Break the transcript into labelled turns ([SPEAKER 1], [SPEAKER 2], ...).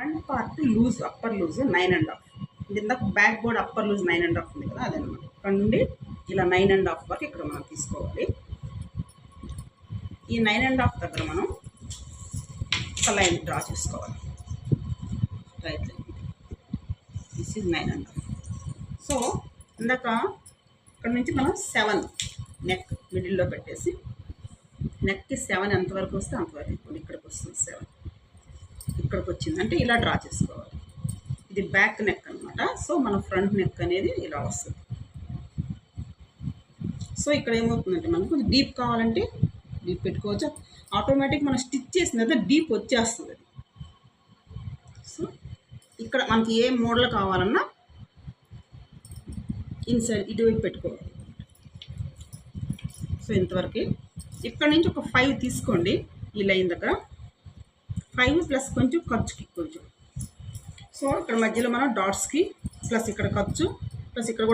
[SPEAKER 1] Front part loose upper loose nine and half. ఇందాక back board upper loose nine and half ఉంది కదా అదనమాట ఇక్కడ నుండి ఇలా నైన్ అండ్ హాఫ్ వరకు ఇక్కడ మనం తీసుకోవాలి. ఈ నైన్ అండ్ హాఫ్ దగ్గర మనం ఒక లైన్ డ్రా చేసుకోవాలి. Right line. This is nine and half so ఇందాక ఇక్కడ నుంచి మనం సెవెన్ నెక్ మిడిల్లో పెట్టేసి నెక్కి సెవెన్ ఎంతవరకు వస్తే అంతవరకు ఇప్పుడు ఇక్కడికి వస్తుంది సెవెన్ ఇక్కడికి వచ్చింది అంటే ఇలా డ్రా చేసుకోవాలి. ఇది బ్యాక్ నెక్ అనమాట సో మన ఫ్రంట్ నెక్ అనేది ఇలా వస్తుంది. సో ఇక్కడ ఏమవుతుందంటే మనకు కొంచెం డీప్ కావాలంటే డీప్ పెట్టుకోవచ్చు. ఆటోమేటిక్ మనం స్టిచ్ చేసిన తర్వాత డీప్ వచ్చేస్తుంది. అది సో ఇక్కడ మనకి ఏ మోడల్ కావాలన్నా ఇన్సైడ్ ఇటువైపు పెట్టుకోవాలి. సో ఇంతవరకు. ఇక్కడ నుంచి ఒక ఫైవ్ తీసుకోండి. ఈ లైన్ దగ్గర. ఫైవ్ ప్లస్ కొంచెం ఖర్చుకి కొంచెం. సో ఇక్కడ మధ్యలో మనం డాట్స్కి ప్లస్ ఇక్కడ ఖర్చు ప్లస్ ఇక్కడ కూడా